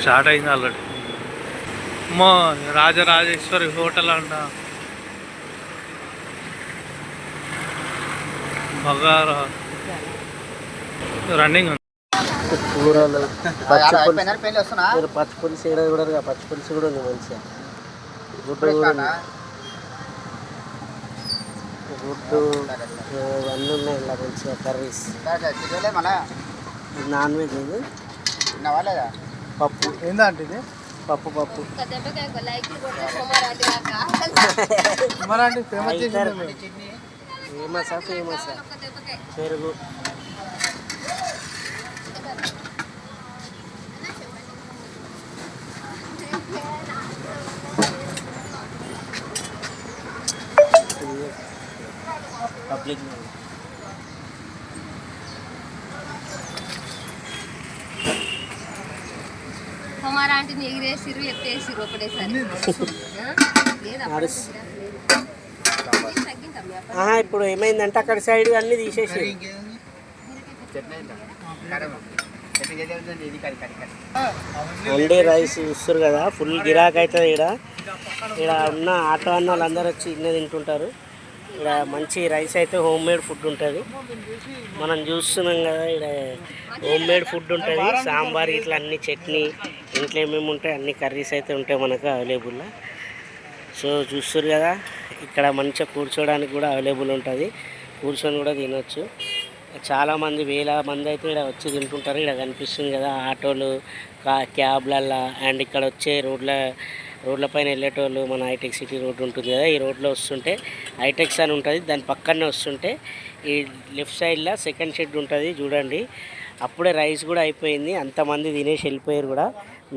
Start అయింది already. అమ్మో Rajarajeshwari hotel అంట. బగారా. రన్నింగ్ ఉంది. కూరలు పచ్చి పులుసు. ఏడా కూడా పచ్చి పులుసు కూడా ఉంది మంచిగా. గుడ్డు కూడా ఇవన్నీ ఉన్నాయి ఇలా మంచిగా కర్రీస్. నాన్ వెజ్ ఇది. తిన్నావా లేదా? పప్పు ఏందంటే ఇది పప్పు పప్పు ఫేమస్ ఫేమసా ఫేమసా పెరుగు పబ్లిక్ ఎగిరేసిరు ఎత్తేసిరు ఒకటేసారి. ఇప్పుడు ఏమైందంటే అక్కడ సైడ్ అన్ని తీసేసి. వండే రైస్ చూస్తారు కదా ఫుల్ గిరాక్ అవుతుంది ఇక్కడ ఇక్కడ ఉన్న ఆటో అన్న వాళ్ళందరూ వచ్చి ఇన్నే తింటుంటారు. ఇక్కడ మంచి రైస్ అయితే హోమ్ మేడ్ ఫుడ్ ఉంటుంది. మనం చూస్తున్నాం కదా ఇక్కడ హోమ్ మేడ్ ఫుడ్ ఉంటుంది. సాంబార్ ఇట్లా అన్ని చట్నీ ఇంట్లో ఏమేమి ఉంటాయి అన్ని కర్రీస్ అయితే ఉంటాయి మనకు అవైలబుల్లో. సో చూస్తారు కదా ఇక్కడ మంచిగా కూర్చోడానికి కూడా అవైలబుల్ ఉంటుంది. కూర్చొని కూడా తినొచ్చు. చాలామంది వేల మంది అయితే ఇక్కడ వచ్చి తింటుంటారు. ఇక్కడ కనిపిస్తుంది కదా ఆటోలు కా క్యాబ్లల్లా అండ్ ఇక్కడ వచ్చే రోడ్ల రోడ్ల పైన వెళ్ళేటోళ్ళు మన హైటెక్ సిటీ రోడ్డు ఉంటుంది కదా ఈ రోడ్లో వస్తుంటే హైటెక్స్ అని ఉంటుంది. దాని పక్కనే వస్తుంటే ఈ లెఫ్ట్ సైడ్లో సెకండ్ షెడ్ ఉంటుంది చూడండి. అప్పుడే రైస్ కూడా అయిపోయింది. అంతమంది తినేసి వెళ్ళిపోయారు కూడా.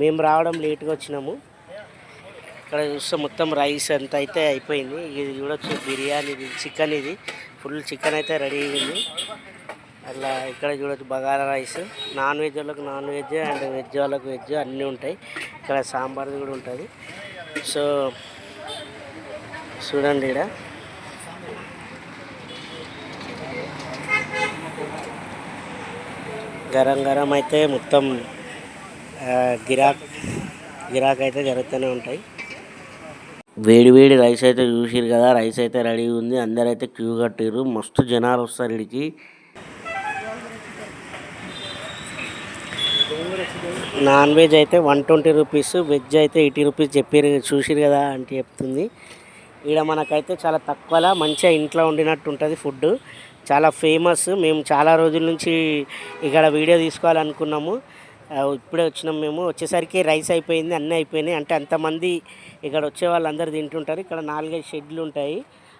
మేము రావడం లేట్గా వచ్చినాము. ఇక్కడ చూస్తే మొత్తం రైస్ అంత అయితే అయిపోయింది. ఇది చూడొచ్చు బిర్యానీ ఇది చికెన్ ఇది. ఫుల్ చికెన్ అయితే రెడీ అయింది అట్లా ఇక్కడ చూడొచ్చు బగారా రైస్. నాన్ వెజ్ వాళ్ళకి నాన్ వెజ్ అండ్ వెజ్ వాళ్ళకి వెజ్ అన్నీ ఉంటాయి. ఇక్కడ సాంబార్ది కూడా ఉంటుంది. సో చూడండి ఇక్కడ. గరం గరం అయితే మొత్తం గిరాక్ గిరాక్ అయితే జరుగుతూనే ఉంటాయి. వేడి వేడి రైస్ అయితే చూసిరు కదా రైస్ అయితే రెడీ ఉంది. అందరైతే క్యూ కట్టిరు మస్తు జనాలు వస్తారు ఇడికి. నాన్ వెజ్ అయితే వన్ ట్వంటీ రూపీస్ వెజ్ అయితే ఎయిటీ రూపీస్ చెప్పారు చూసిరు కదా అంటే చెప్తుంది. ఈడ మనకైతే చాలా తక్కువలా మంచిగా ఇంట్లో వండినట్టు ఉంటుంది ఫుడ్ చాలా ఫేమస్. మేము చాలా రోజుల నుంచి ఇక్కడ వీడియో తీసుకోవాలనుకున్నాము. ఇప్పుడే వచ్చినాం మేము. వచ్చేసరికి రైస్ అయిపోయింది అన్నీ అయిపోయినాయి. అంటే అంతమంది ఇక్కడ వచ్చే వాళ్ళందరూ తింటుంటారు. ఇక్కడ నాలుగైదు షెడ్లు ఉంటాయి.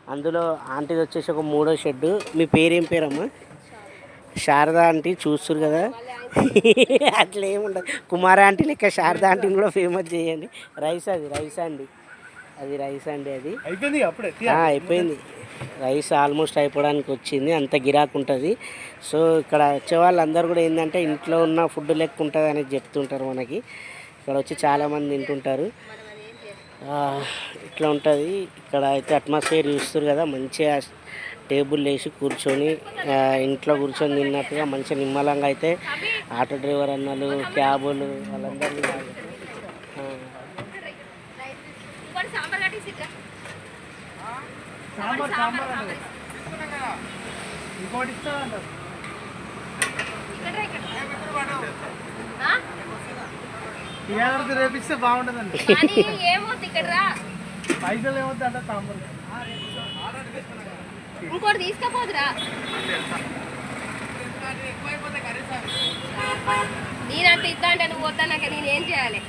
అందులో ఆంటీది వచ్చేసి ఒక మూడో షెడ్ మీ పేరేం పేరమ్మా? శారదా ఆంటీ చూస్తారు కదా. అట్లా ఏముండదు కుమార ఆంటీ లెక్క శారదా ఆంటీని కూడా ఫేమస్ చేయండి. రైస్ అది రైస్ అండి. అది రైస్ అండి అది. అయిపోయింది అప్పుడే? అయిపోయింది. రైస్ ఆల్మోస్ట్ అయిపోవడానికి వచ్చింది అంత గిరాకు ఉంటుంది. సో ఇక్కడ వచ్చే వాళ్ళందరూ కూడా ఏంటంటే ఇంట్లో ఉన్న ఫుడ్ లెక్క ఉంటుంది అనేది చెప్తుంటారు మనకి. ఇక్కడ వచ్చి చాలామంది తింటుంటారు. ఇట్లా ఉంటుంది. ఇక్కడ అయితే అట్మాస్ఫియర్ చూస్తారు కదా మంచిగా టేబుల్ వేసి కూర్చొని ఇంట్లో కూర్చొని తిన్నట్టుగా మంచిగా నిమ్మలంగా అయితే ఆటో డ్రైవర్ అన్నలు క్యాబులు వాళ్ళందరినీ ఆ, సాంబార్ కట్టేసిద్దా ఇంకోటి ఇస్తానంట ఇక్కడ ఇక్కడ. ఆ? టీఆర్కి రేపిస్తే బాగుంటుందండి. కానీ ఏమవుతుంది ఇక్కడ రా. పైసలు ఏమవుతుంది అంటే తాంబూరు ఇంకోటి తీసుకపోదురా. నేనంటే ఇద్దా అంటే నువ్వు వద్దన్నాక నేను ఏం చేయాలి?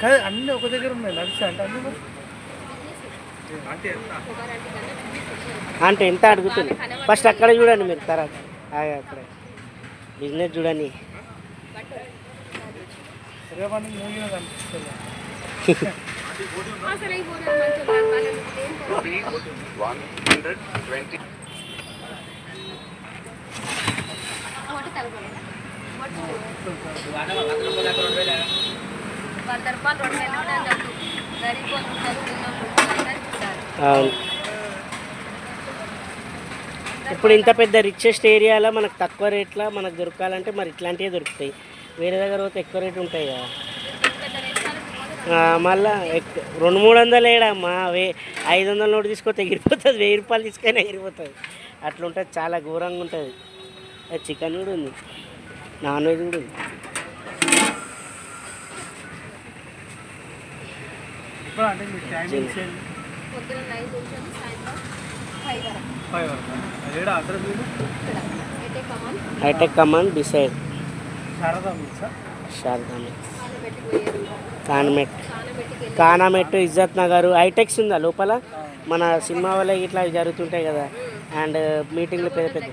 కానీ అన్నీ ఒక దగ్గర ఉన్నాయి నడిచి అంటే అన్నీ. అంటే ఎంత అడుగుతుంది? ఫస్ట్ అక్కడ చూడండి మీరు తర్వాత. అక్కడ. బిజినెస్ చూడండి. వంద రూపాయలు రెండు వేలు గరీబ్ వాళ్ళు ఉంటారు అవును. ఇప్పుడు ఇంత పెద్ద రిచెస్ట్ ఏరియాలో మనకు తక్కువ రేట్లో మనకు దొరకాలంటే మరి ఇట్లాంటివే దొరుకుతాయి. వేరే దగ్గర పోతే ఎక్కువ రేటు ఉంటాయి కదా. మళ్ళా రెండు మూడు వందలు వేయడమ్మా. వే ఐదు వందల నోటు తీసుకొస్తే ఎగిరిపోతుంది. వెయ్యి రూపాయలు తీసుకొని ఎగిరిపోతుంది. అట్లా ఉంటుంది చాలా ఘోరంగా ఉంటుంది. చికెన్ కూడా ఉంది. నాన్ వెజ్ కూడా ఉంది. అంటే పొద్దున నైన్ నుంచి సాయంత్రం ఫైవ్ వరకు. ఫైవ్ వరకు. ఏడా అడ్రస్ వీడు ఇక్కడ. ఎటే కమాన్ హైటెక్ కమాన్ డిసైడ్ శారదా కానమెట్ కానామెట్ ఇజ్జత్ నగర్. హైటెక్స్ ఉందా లోపల? మన సినిమా వల్ల ఇట్లా జరుగుతుంటాయి కదా. అండ్ మీటింగ్లు పెద్ద పెద్ద.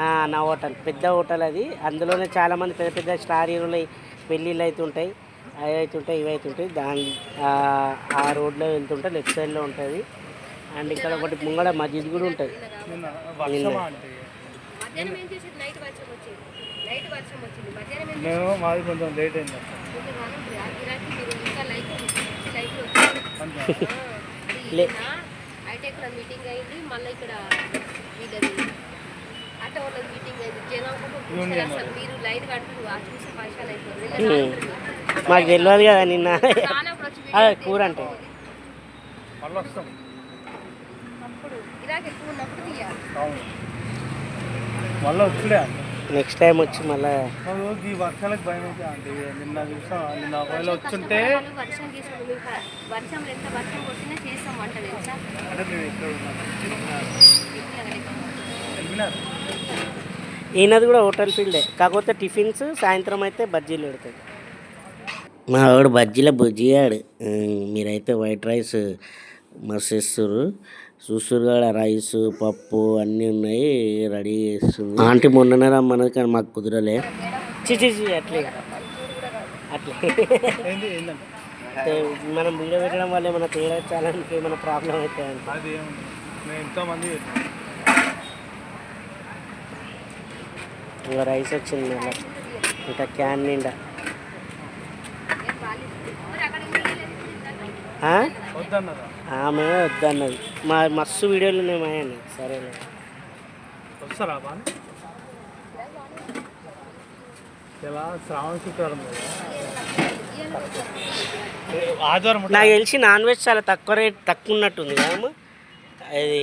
ఆ, నా హోటల్. పెద్ద హోటల్ అది. అందులోనే చాలామంది పెద్ద పెద్ద స్టార్ హీరోలు పెళ్ళిళ్ళు అవుతుంటాయి అవి అవుతుంటాయి ఇవి అవుతుంటాయి దాని ఆ, ఆ రోడ్లో వెళ్తుంటే లెఫ్ట్ సైడ్లో ఉంటుంది. అండ్ ఇక్కడ ఒకటి ముంగడ మస్జిద్ కూడా ఉంటుంది. మేము మాది కొంచెం లేట్ అయింది అక్క. కొంచెం వాళ్ళు గిరాకీ మీరు ఇంకా లైట్ లైట్లు వచ్చారు అంతే. లే. హైటెక్లో మీటింగ్ అయింది. మళ్ళీ ఇక్కడ వీళ్ళది వాళ్ళది మీటింగ్ అయింది. జనం కూడా మీరు లైట్ చూసి అయిపోయింది. మాకు తెలియదు కదా నిన్న. అదే కూర అంటే. నెక్స్ట్ టైం వచ్చి మళ్ళీ ఈ వర్షాలకు భయం అంటే నిన్న చూసాం నిన్న ఒకవేళ వచ్చుంటే వర్షం ఎంత వర్షం కొట్టినా చేస్తాం వంట తెలుసా? ఈయనది కూడా హోటల్ ఫీల్డే. కాకపోతే టిఫిన్స్ సాయంత్రం అయితే బజ్జీలు పెడతాయి మా వాడు బజ్జీల బుజ్జియాడు మీరైతే వైట్ రైస్ మస్తు ఇస్తారు చూస్తారు కూడా రైస్ పప్పు అన్నీ ఉన్నాయి రెడీ చేస్తుంది ఆంటీ మొన్ననే రమ్మన్నది కానీ మాకు కుదరలే. చిచి అట్లే. అట్లే. మనం వీడియో పెట్టడం వల్ల ఏమైనా తేడా ఛానల్కి ఏమైనా ప్రాబ్లం మేము ఎంతోమంది ఇంకా రైస్ వచ్చింది మళ్ళీ. ఇంకా క్యాన్ నిండా ఆ? వద్దన్నదా ఆమె వద్దన్నది. మా మస్తు వీడియోలు ఉన్నాయి మా సరేలే. వస్తారా శ్రావణ శుక్రవారం కదా? ఆదివారం. నాకు తెలిసి నాన్ వెజ్ చాలా తక్కువ రేట్ తక్కువ ఉన్నట్టుంది కదమ్మా ఇది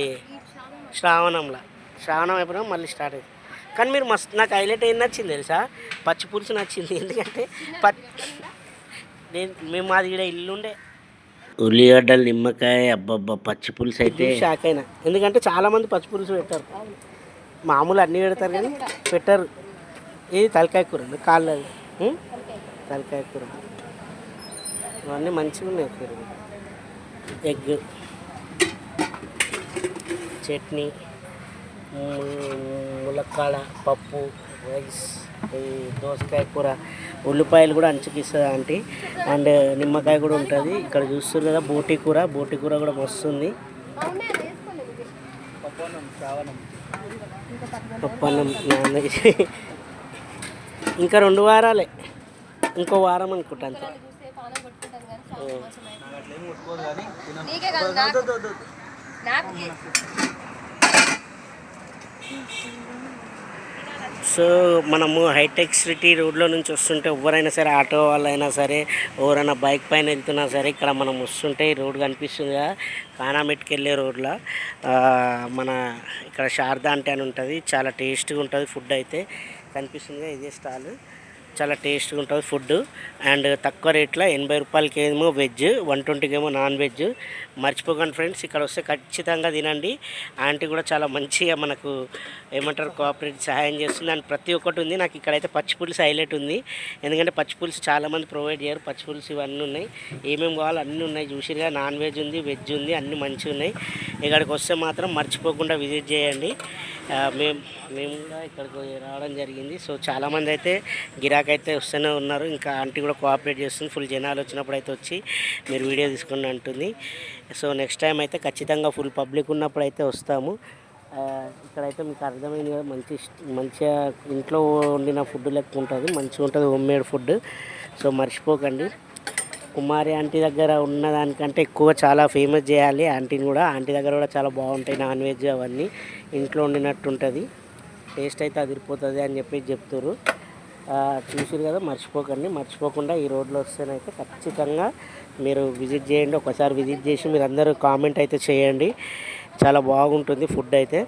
శ్రావణంలో. శ్రావణం అయిపోయినా మళ్ళీ స్టార్ట్ అవుతుంది కానీ మీరు మస్తు నాకు హైలైట్ ఏం నచ్చింది తెలుసా? పచ్చి పులుసు నచ్చింది. ఎందుకంటే పచ్చి నేను మేము మాది ఇక్కడ ఇల్లుండే. ఉల్లిగడ్డలు నిమ్మకాయ అబ్బబ్బా పచ్చి పులుసు అయితే షాక్ అయినా. ఎందుకంటే చాలామంది పచ్చి పులుసు పెట్టారు. మామూలు అన్నీ పెడతారు కానీ పెట్టారు. ఇది తలకాయ కూర ఉం? తలకాయ కూర. ఇవన్నీ మంచిగా ఉన్నాయి కూర ఎగ్ చట్నీ ములక్కాడ పప్పు రైస్. ఈ దోసకాయ కూర. ఉల్లిపాయలు కూడా అంచుకిస్తుంది ఆంటీ. అండ్ నిమ్మకాయ కూడా ఉంటుంది. ఇక్కడ చూస్తుంది కదా బోటి కూర. బోటి కూర కూడా వస్తుంది పప్పన్నం నాన్ వెజ్ ఇంకా రెండు వారాలే. ఇంకో వారం అనుకుంటా అంతే. నాకు సో మనము హైటెక్ సిటీ రోడ్లో నుంచి వస్తుంటే ఎవరైనా సరే ఆటో వాళ్ళైనా సరే ఎవరైనా బైక్ పైన వెళ్తున్నా సరే ఇక్కడ మనం వస్తుంటే ఈ రోడ్ కనిపిస్తుంది కదా కానామెట్కి వెళ్ళే రోడ్లో. మన ఇక్కడ శారదా అంటే అని ఉంటుంది చాలా టేస్ట్గా ఉంటుంది ఫుడ్ అయితే. కనిపిస్తుంది ఇదే స్టాల్. చాలా టేస్ట్గా ఉంటుంది ఫుడ్ అండ్ తక్కువ రేట్లో ఎనభై రూపాయలకి ఏమో వెజ్ వన్ ట్వంటీకి ఏమో నాన్ వెజ్. మర్చిపోకండి ఫ్రెండ్స్ ఇక్కడ వస్తే ఖచ్చితంగా తినండి. ఆంటీ కూడా చాలా మంచిగా మనకు ఏమంటారు కోఆపరేట్ సహాయం చేస్తుంది. అండ్ ప్రతి ఒక్కటి ఉంది. నాకు ఇక్కడైతే పచ్చి పులుసు హైలైట్ ఉంది. ఎందుకంటే పచ్చి పులుసు చాలామంది ప్రొవైడ్ చేయరు. పచ్చి పులుసు ఇవన్నీ ఉన్నాయి. ఏమేమి కావాలో అన్నీ ఉన్నాయి. చూసిరుగా నాన్ వెజ్ ఉంది వెజ్ ఉంది అన్నీ మంచిగా ఉన్నాయి. ఇక్కడికి వస్తే మాత్రం మర్చిపోకుండా విజిట్ చేయండి. మేము మేము కూడా ఇక్కడికి రావడం జరిగింది. సో చాలామంది అయితే గిరాకైతే వస్తూనే ఉన్నారు. ఇంకా ఆంటీ కూడా కోఆపరేట్ చేస్తుంది. ఫుల్ జనాలు వచ్చినప్పుడు అయితే వచ్చి మీరు వీడియో తీసుకుని అంటుంది. సో నెక్స్ట్ టైం అయితే ఖచ్చితంగా ఫుల్ పబ్లిక్ ఉన్నప్పుడు అయితే వస్తాము. ఇక్కడైతే మీకు అర్థమైంది కదా మంచి మంచిగా ఇంట్లో వండిన ఫుడ్ లెక్క ఉంటుంది. మంచిగా ఉంటుంది హోమ్ మేడ్ ఫుడ్. సో మర్చిపోకండి. కుమారి ఆంటీ దగ్గర ఉన్న దానికంటే ఎక్కువ చాలా ఫేమస్ చేయాలి. ఆంటీని కూడా ఆంటీ దగ్గర కూడా చాలా బాగుంటాయి నాన్ వెజ్ అవన్నీ. ఇంట్లో వండినట్టు ఉంటుంది. టేస్ట్ అయితే అదిరిపోతుంది అని చెప్పి చెప్తారు చూసారు కదా మర్చిపోకండి. మర్చిపోకుండా ఈ రోడ్లో వస్తేనైతే ఖచ్చితంగా మీరు విజిట్ చేయండి. ఒకసారి విజిట్ చేసి మీరు అందరూ కామెంట్ అయితే చేయండి. చాలా బాగుంటుంది ఫుడ్ అయితే.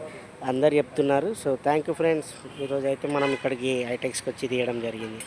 అందరు చెప్తున్నారు. So thank you friends. ఈరోజు అయితే మనం ఇక్కడికి హైటెక్స్కి వచ్చి తీయడం జరిగింది.